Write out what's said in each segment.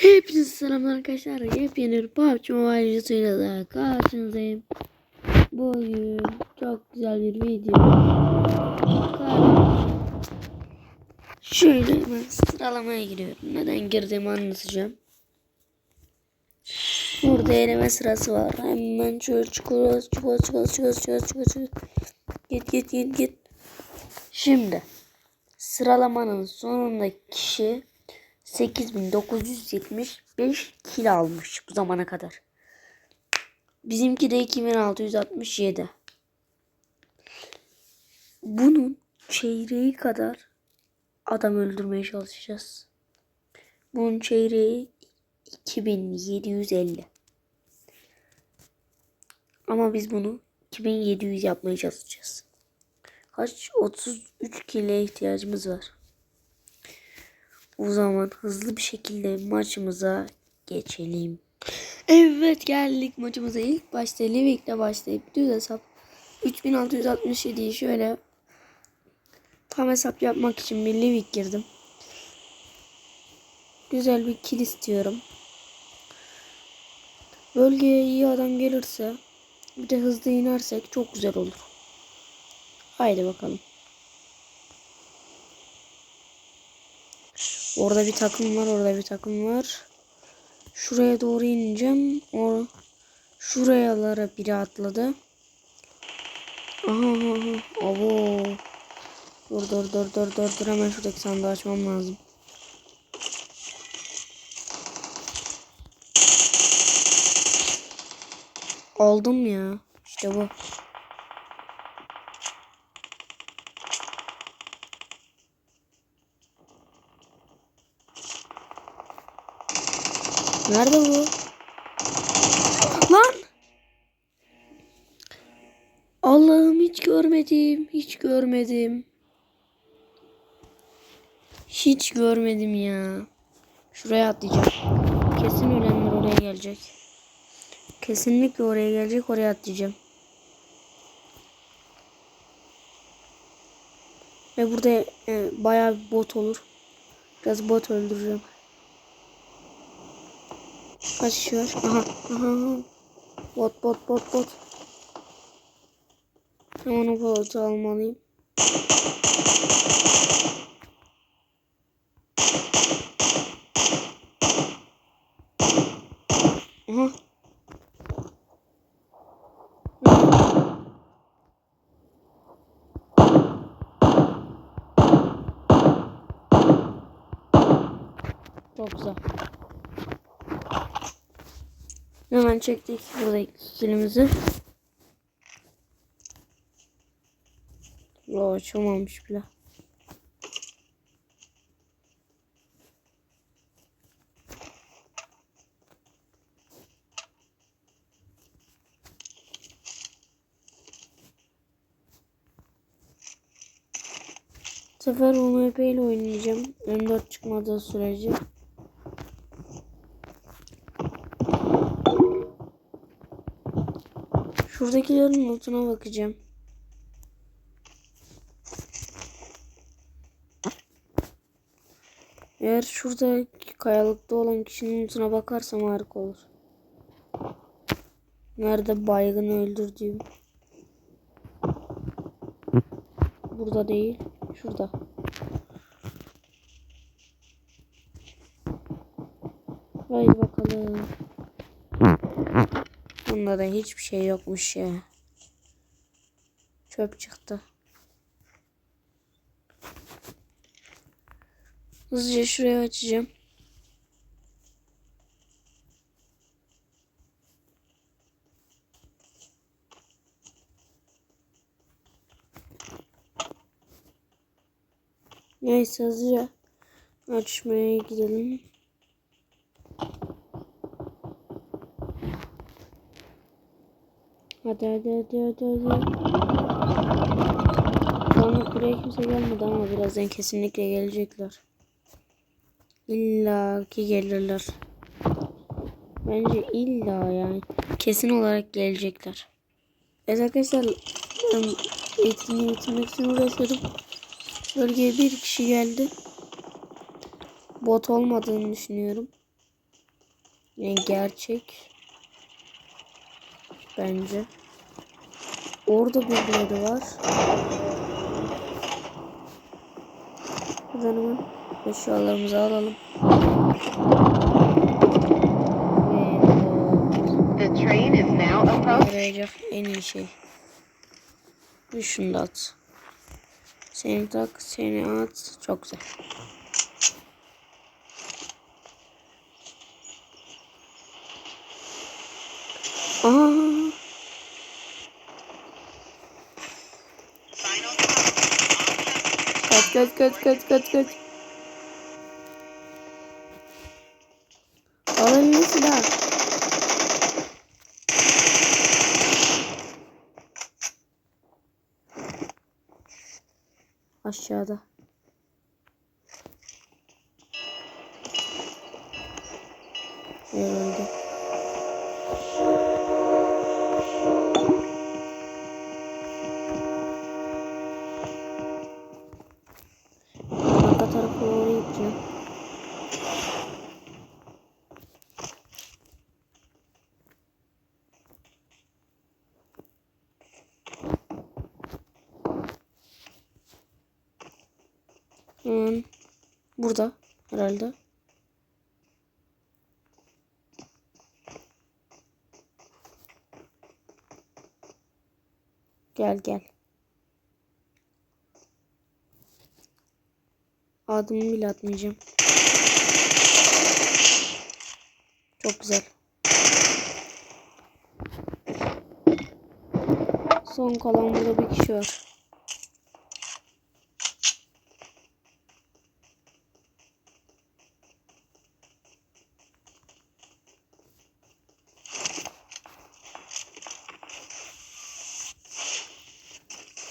Hepinize selamlar arkadaşlar. Yepyeni PUBG Mobile videosuyla da karşınızdayım. Bugün çok güzel bir video. Şöyle hemen sıralamaya giriyorum. Neden girdiğimi anlatacağım. Burada eleme sırası var. Hemen şöyle çıkıyoruz, çıkıyoruz, çıkıyoruz, çıkıyoruz, çıkıyoruz, çıkıyoruz. Git, git, git, git. Şimdi sıralamanın sonundaki kişi 8975 kilo almış bu zamana kadar. Bizimki de 2667. Bunun çeyreği kadar adam öldürmeye çalışacağız. Bunun çeyreği 2750. Ama biz bunu 2700 yapmaya çalışacağız. Kaç? 33 kilo ihtiyacımız var. O zaman hızlı bir şekilde maçımıza geçelim. Evet geldik maçımıza ilk başta Livik'le başlayıp düz hesap 3667'yi şöyle tam hesap yapmak için bir Livik girdim. Güzel bir kill istiyorum. Bölgeye iyi adam gelirse bir de hızlı inersek çok güzel olur. Haydi bakalım. Orada bir takım var, orada bir takım var. Şuraya doğru ineceğim. O şurayalara biri atladı. Aha aha aha. Abo. Dur dur dur dur dur dur hemen şuradaki sandığı açmam lazım. Aldım ya. İşte bu. Nerede bu? Lan! Allah'ım hiç görmedim. Hiç görmedim. Hiç görmedim ya. Şuraya atlayacağım. Kesin ölenler oraya gelecek. Kesinlikle oraya gelecek. Oraya atlayacağım. Ve burada e, bayağı bot olur. Biraz bot öldüreceğim. Kaç kişi var? Aha, aha, aha. Bot, bot, bot, bot. Hemen o botu almalıyım. Aha. Çok güzel. Hemen çektik buradaki kilimizi. Yo açılmamış bile. Sefer UMP ile oynayacağım. M4 çıkmadığı sürece. Şuradakilerin notuna bakacağım. Eğer şurada kayalıkta olan kişinin notuna bakarsam harika olur. Nerede baygını öldürdüğüm. Burada değil. Şurada. Haydi bakalım. Bunda da hiçbir şey yokmuş ya. Çöp çıktı. Hızlıca şuraya açacağım. Neyse hızlıca açmaya gidelim. Hadi hadi hadi hadi hadi. Şu anlık buraya kimse gelmedi ama birazdan kesinlikle gelecekler. İlla ki gelirler. Bence illa yani kesin olarak gelecekler. Evet arkadaşlar etkinliği bitirmek için uğraşıyordum. Bölgeye bir kişi geldi. Bot olmadığını düşünüyorum. Yine gerçek. Bence. Orada birileri var. Buradan hemen eşyalarımızı alalım. Ve The train is now approaching. yarayacak en iyi şey. Bir şunu da at. Seni tak, seni at. Çok güzel. Aa, Final kaç kaç kaç kaç kaç kaç. Al eline silah. Aşağıda. Tarafa doğru gideceğim. Hmm. Burada herhalde. Gel gel. Adımı bile atmayacağım. Çok güzel. Son kalan burada bir kişi var.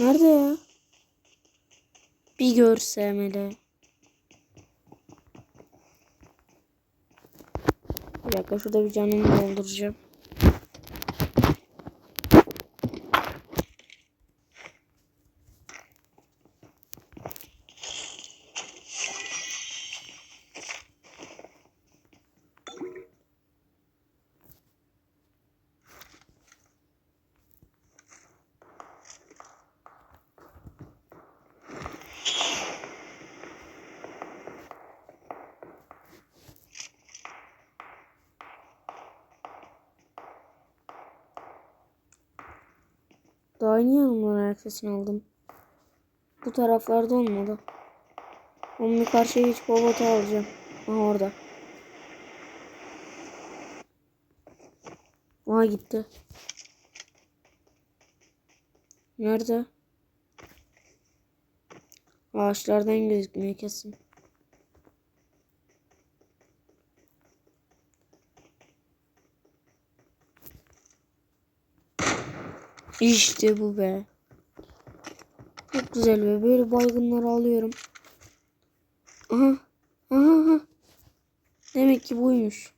Nerede ya? Bir görsem hele. Bir dakika şurada bir canımı dolduracağım. Yeni yanımdan sesini aldım. Bu taraflarda olmadı. Onun karşıya geçip o botu alacağım. Aha orada. Aha gitti. Nerede? Ağaçlardan gözükmüyor kesin. İşte bu be. Çok güzel be. Böyle baygınları alıyorum. Aha. Aha. aha. Demek ki buymuş.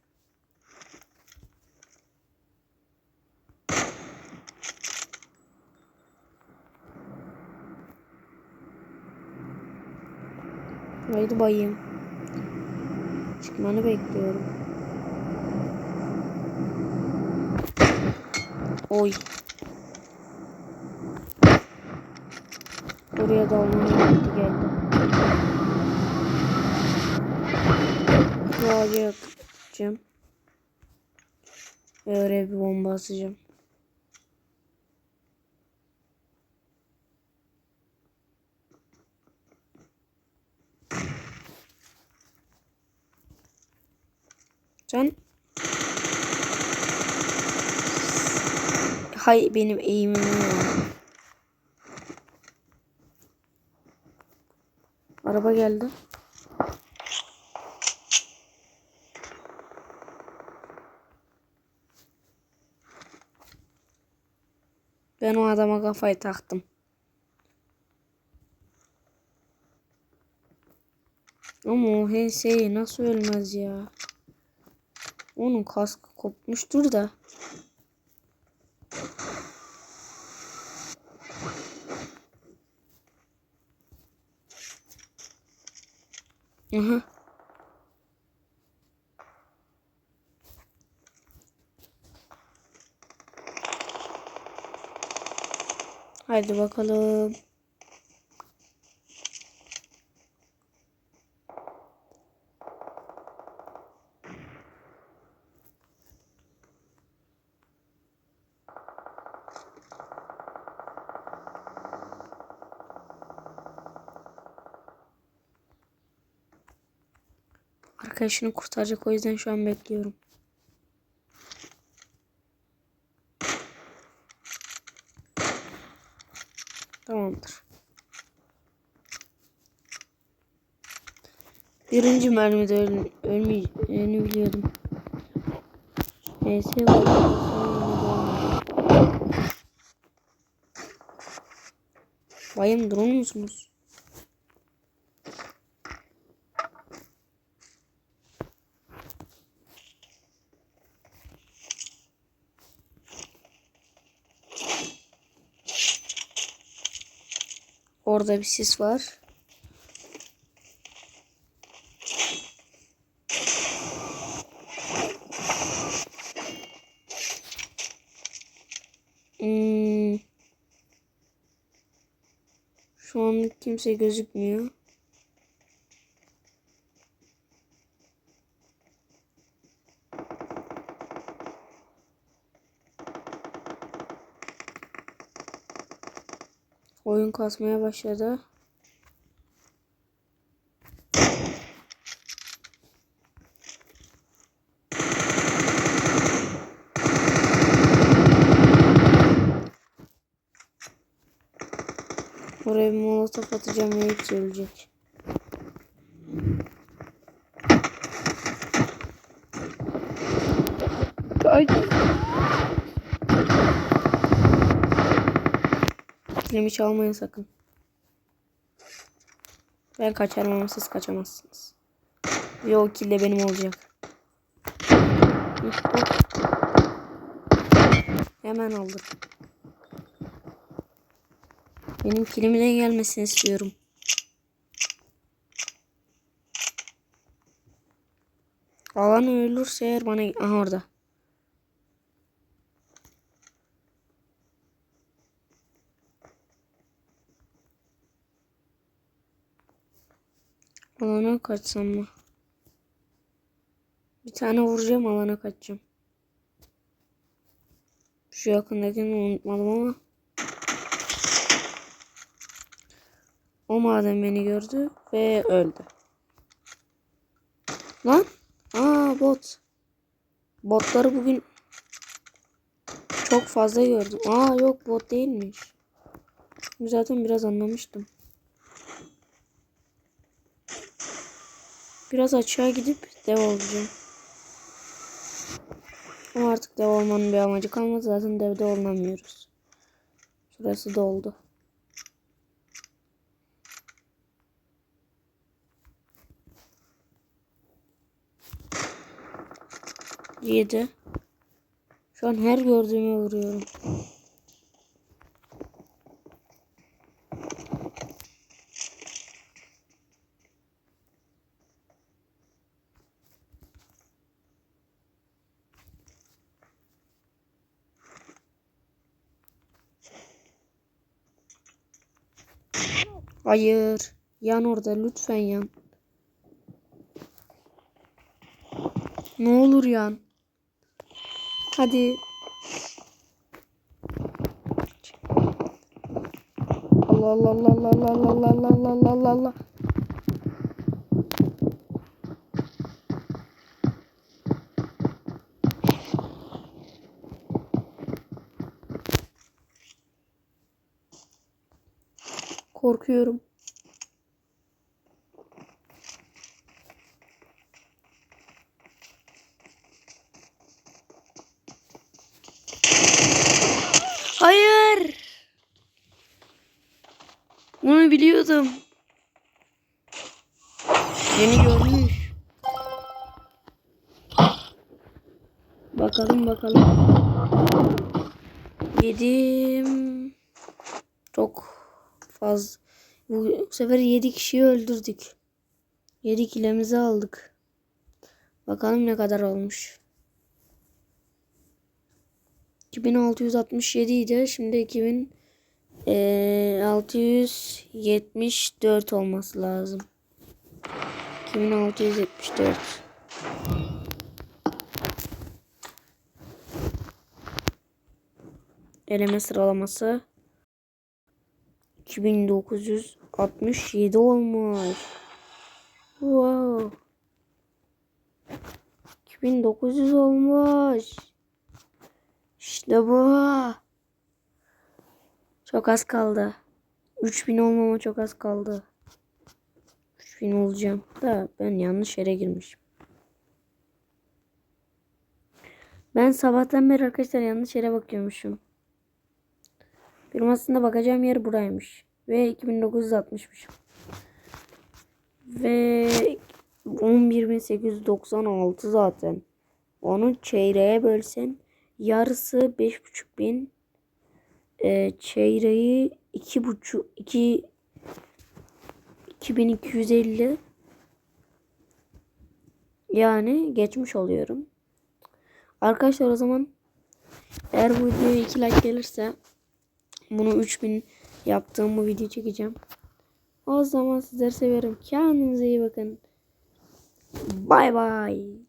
Haydi bayım. Çıkmanı bekliyorum. Oy. Oraya dalmanın vakti geldi. Bu ağaca yakacağım. Ve oraya bir bomba atacağım. Sen Hay benim eğimim ya. Araba geldi. Ben o adama kafayı taktım. Ama o HS'yi nasıl ölmez ya? Onun kaskı kopmuştur da. Hı. Haydi bakalım. Arkadaşını kurtaracak o yüzden şu an bekliyorum. Tamamdır. Birinci mermide öl ölmeyeceğini biliyordum. Neyse Bayım durur musunuz? Orada bir sis var. Hmm. Şu an kimse gözükmüyor. Kasmaya başladı. Oraya bir molotof atacağım ve hepsi ölecek. Kilimi çalmayın sakın. Ben kaçarım ama siz kaçamazsınız. Ve o kill de benim olacak. Hemen aldım. Benim kilime de gelmesini istiyorum. Alan ölürse eğer bana... Aha orada. Alana kaçsam mı? Bir tane vuracağım alana kaçacağım. Şu yakındakini unutmadım ama. O madem beni gördü ve öldü. Lan. Aa bot. Botları bugün çok fazla gördüm. Aa yok bot değilmiş. Zaten biraz anlamıştım. Biraz aşağı gidip dev olacağım. Ama artık dev olmanın bir amacı kalmadı. Zaten devde olunamıyoruz. Şurası doldu. Yedi. Şu an her gördüğüme vuruyorum. Hayır. Yan orada lütfen yan. Ne olur yan. Hadi. Allah Allah Allah Allah Allah Allah Allah Allah Allah Allah Korkuyorum. Hayır. Bunu biliyordum. Beni görmüş. Bakalım bakalım. Yedim. Fazla. Bu, bu sefer 7 kişiyi öldürdük. 7 kilemizi aldık. Bakalım ne kadar olmuş. 2667 idi. Şimdi Ee, 674 olması lazım. 2674. Eleme sıralaması 2967 olmuş. Wow. 2900 olmuş. İşte bu. Çok az kaldı. 3000 olmama çok az kaldı. 3000 olacağım. Da ben yanlış yere girmişim. Ben sabahtan beri arkadaşlar yanlış yere bakıyormuşum. Benim bakacağım yer buraymış. Ve 2960'mışım. Ve 11.896 zaten. Onu çeyreğe bölsen yarısı 5.500 e, çeyreği 2.5 2 2250 yani geçmiş oluyorum. Arkadaşlar o zaman eğer bu videoya 2 like gelirse bunu 3000 yaptığım bu video çekeceğim. O zaman sizleri severim. Kendinize iyi bakın. Bay bay.